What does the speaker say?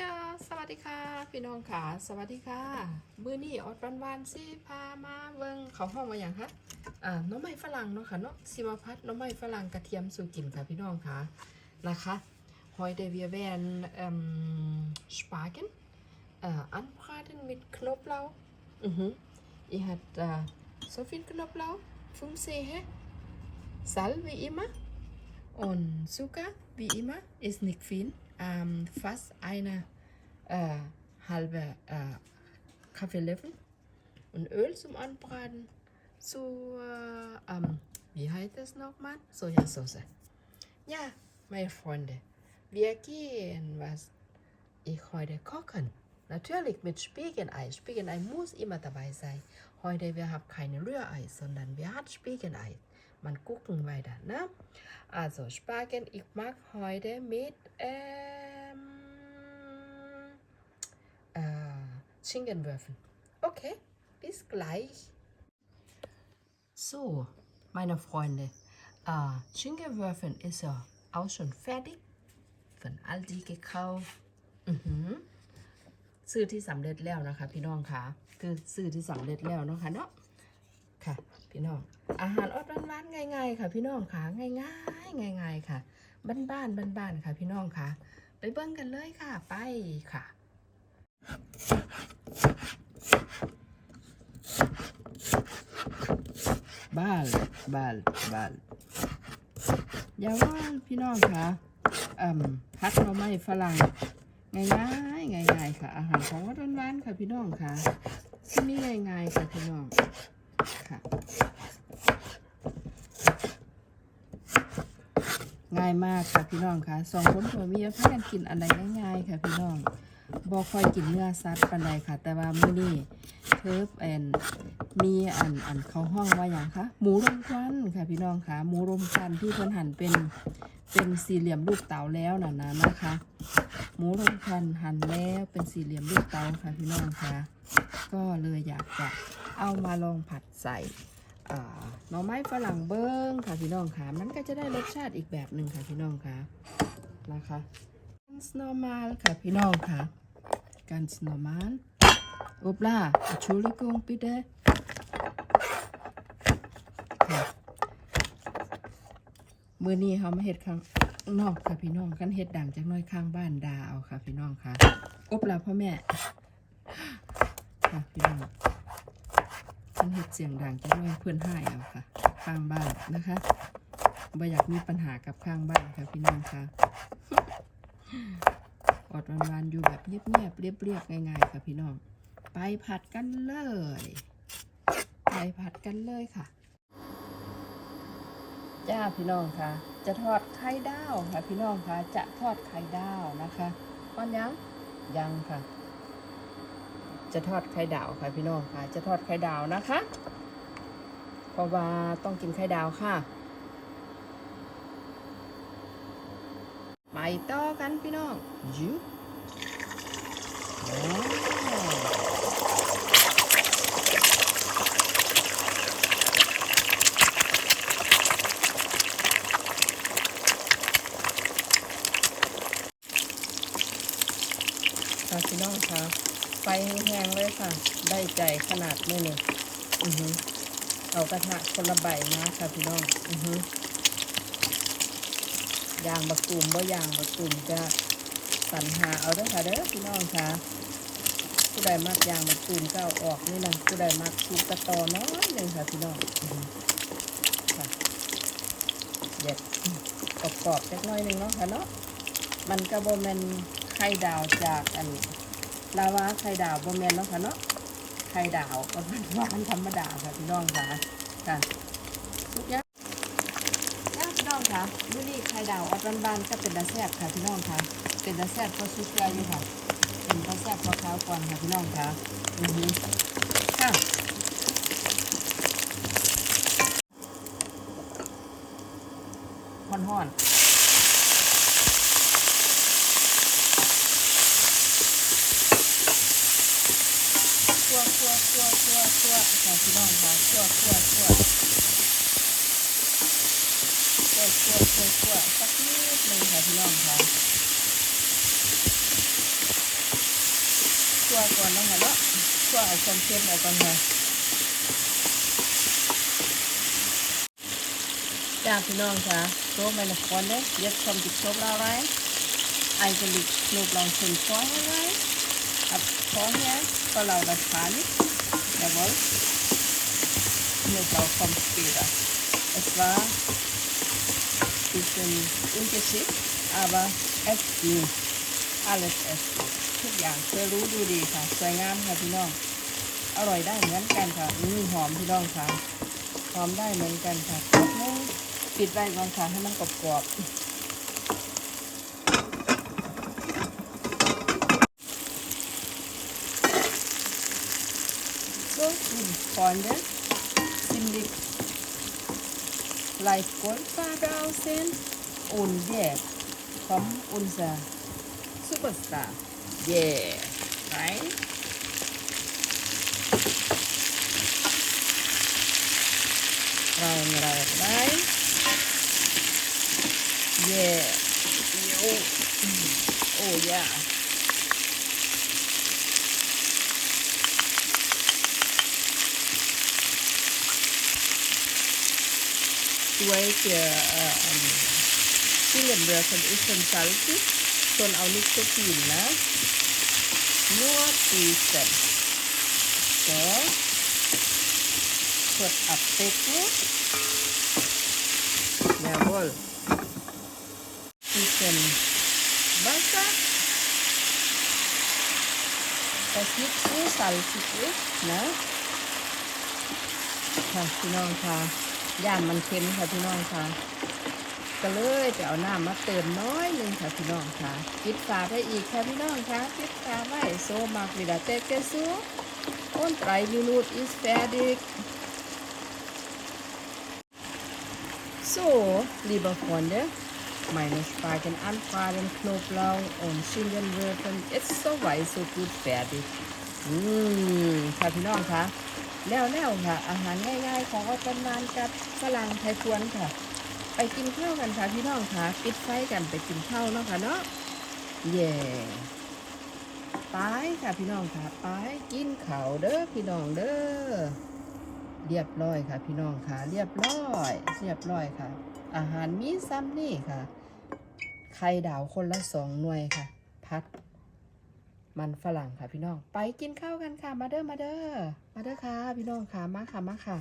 ยาสวัสดีค่ะ พี่น้องขาสวัสดีค่ะ มื้อนี้ออดวันๆสิพามาเบิ้งเขาห้องมาอย่างคะอ่าน้องไม้ฝรั่งเนาะค่ะเนาะสิมาพัดน้องไม้ฝรั่งกระเทียมสูกินค่ะพี่น้องค่ะนะคะหอยเดเวียแวนเอ่มสปาเกนเอ่ออันพาเดนมิดครบเราอือหืออีหัดอ่าโซฟินครบเราฟุ้งเซ่ฮะซัลวีอิมะออนซูกะวีอิมะอิสนิกฟิน ähm, fast eine äh, halbe äh, Kaffeelöffel und Öl zum Anbraten zu, äh, ähm, wie heißt das nochmal? Sojasauce. Ja, meine Freunde, wir gehen was ich heute kochen. Natürlich mit Spiegelei. Spiegelei muss immer dabei sein. Heute wir haben keine Rührei, sondern wir haben Spiegelei. Man gucken weiter, ne? Also Spargel, ich mag heute mit ähm, Schinkenwürfeln. Okay, bis gleich. So, meine Freunde, äh, Schinkenwürfeln ist ja auch schon fertig. Von Aldi gekauft. Mhm. ซื้อที่สำเร็จแล้วนะคะ พี่น้องค่ะคือซื้อที่สำเร็จแล้วนะคะเนาะค่ะ พี่น้อง อาหารอดบ้านๆง่ายๆ ค่ะ พี่น้องค่ะง่ายๆง่าย ๆ ค่ะ บ้านๆบ้านๆค่ะ พี่น้องค่ะไปเบิ่งกันเลยค่ะ ไปค่ะ บ้านบ้านบ้านอย่าว่าพี่น้องค่ะอืมพัดเราไม่ฝรั่งง่ายๆง่ายๆค่ะ อาหารของวัดร้านค่ะพี่น้องค่ะที่นี่ง่ายๆค่ะพี่น้องค่ะ ง่ายมากค่ะพี่น้องค่ะสองคนผัวเมียพากันกินอะไรง่ายๆค่ะพี่น้องบ่ค่อยกินเนื้อสัตว์ปานใดค่ะ แต่ว่ามื้อนี้เทิบแอนมีอันอันเขาห้องว่าอย่างคะหมูรมควันค่ะพี่น้องค่ะหมูรมควันที่เพิ่นหั่นเป็นเป็นสี่เหลี่ยมลูกเต๋าแล้วน่ะนะนะคะ หมูรมควันหั่นแล้วเป็นสี่เหลี่ยมลูกเต๋าค่ะพี่น้องค่ะ ก็เลยอยากจะเอามาลองผัดใส่อ่า หน่อไม้ฝรั่งเบิ้งค่ะพี่น้องค่ะ มันก็จะได้รสชาติอีกแบบหนึ่งค่ะพี่น้องค่ะนะคะ ganz normal ค่ะพี่น้องค่ะ ganz normal Obla Entschuldigung bitte ค่อนี้เขามาเฮ็ดข้างนอกค่ะพี่น้องกันเฮ็ดดังจากน้อยข้างบ้านดาเอาค่ะพี่น้องค่ะอบลาพ่อแม่ ค่ะพี่น้อง นเห็ดเสียงดังจะด้วยเพื่อนให้เอาค่ะ ข้างบ้านนะคะบ่อยากมีปัญหากับข้างบ้านค่ะพี่น้องค่ะอดวันวันๆอยู่แบบเงียบๆเรียบๆง่ายๆค่ะพี่น้อง ไปผัดกันเลย ไปผัดกันเลยค่ะ จ้าพี่น้องค่ะ จะทอดไข่ดาวค่ะพี่น้องค่ะ จะทอดไข่ดาวนะคะตอนยังยังค่ะ จะทอดไข่ดาวค่ะพี่น้องค่ะ จะทอดไข่ดาวนะคะ เพราะว่าต้องกินไข่ดาวค่ะไปต่อกันพี่น้องยูค่ะพี่น้องค่ะ ฟแห้งๆเลยค่ะ ได้ใจขนาดนี้เลยอือหือเอากระทะคนละใบมาค่ะพี่น้อง อือหือยางบักตูมบ่ยางบักตูมจะสรรหาเอาเด้อค่ะเด้อพี่น้องค่ะผู้ใดมักยางบักตูมก็เอาออกนี่นะผู้ใดมักถูกกระตอน้อยหนึ่งค่ะพี่น้องหือค่ะเด็ดกรอบๆจักน้อยหนึ่งเนาะค่ะเนาะมันก็บ่แม่นไข่ดาวจากอัน ลาวาไข่ดาวบะเมนเนาะค่ะเนาะไข่ดาวก็หวานธรรมดาค่ะพี่น้องค่ะค่ะทุกอย่างย่าพี่น้องค่ะมื้อนี้ไข่ดาวออดบ้านๆก็เป็นตาแซ่บค่ะพี่น้องค่ะ เป็นตาแซ่บก็ซุปเกลืออยู่ค่ะเป็นตาแซ่บพอข้าวก่อนค่ะพี่น้องค่ะอือฮึค่ะห่อนๆ คั่วคั่วคั่วคั่วคั่วค่ะพี่น้องค่ะคั่วคั่วคั่วคั่วคั่วคั่วคั่วสักนิดหนึ่งค่ะพี่น้องค่ะคั่วก่อนนะคะเนาะคั่วเอาความเค็มออกก่อนค่ะจ้าพี่น้องค่ะโซ่ไม่ละคนเด้เย็ดความติดโซ่เราไว้ไอ้จะลิกลูกลองชิมฟอยไว้อับฟอยเนี่ย ก็เราดัดฐานแต่ว่า Knoblauch vom später. Es war ein bisschen ungeschickt, aber es ging. Alles es geht. ทุกอย่างเธอรู้ดูดีค่ะ สวยงามค่ะพี่น้อง อร่อยได้เหมือนกันค่ะอืมหอมพี่น้องค่ะ หอมได้เหมือนกันค่ะนึงปิดไว้ก่อนค่ะให้มันกรอบๆ Freunde, ziemlich leicht Goldfarbe aussehen. Und jetzt kommt unser Superstar. Yeah. Rein. Rein, rein, rein. Yeah. Jo. Oh, oh ja. Durch äh, ähm, Zungenwürfel ist schon salzig, schon auch nicht so viel, ne? Nur bisschen. So. Kurz abdecken. Jawohl. Bisschen Wasser. Das nicht so salzig ist, ne? ค่ะพี่น้องค่ะ ย่านมันเค็มค่ะพี่น้องค่ะ ก็เลยจะเอาน้ำมาเติมน้อยนึงค่ะพี่น้องค่ะปิดฝาไปอีกค่ะพี่น้องค่ะปิดฝาไว้โซมากวิดาเตเกซูอ้นไตรลิลูดอิสเฟดิก So, liebe Freunde, meine Spargel anbraten, Knoblauch und Schinken würfeln ist soweit so gut fertig. Mmh, ค่ะพี่น้องคะ แล้วแล้วค่ะ อาหารง่ายๆ ของออตนานกับฝรั่งไทยพวนค่ะ ไปกินข้าวกันค่ะพี่น้องค่ะปิดไฟกันไปกินข้าวเนาะค่ะเนาะเย่ไปค่ะพี่น้องค่ะไปกินข้าวเด้อพี่น้องเด้อเรียบร้อยค่ะ พี่น้องค่ะ เรียบร้อย เรียบร้อยค่ะ อาหารมีซ้ำนี่ค่ะไข่ดาวคนละสองหน่วยค่ะ พัด มันฝรั่งค่ะพี่น้อง ไปกินข้าวกันค่ะ มาเด้อ มาเด้อ มาเด้อค่ะ พี่น้องค่ะ มาค่ะ มาค่ะ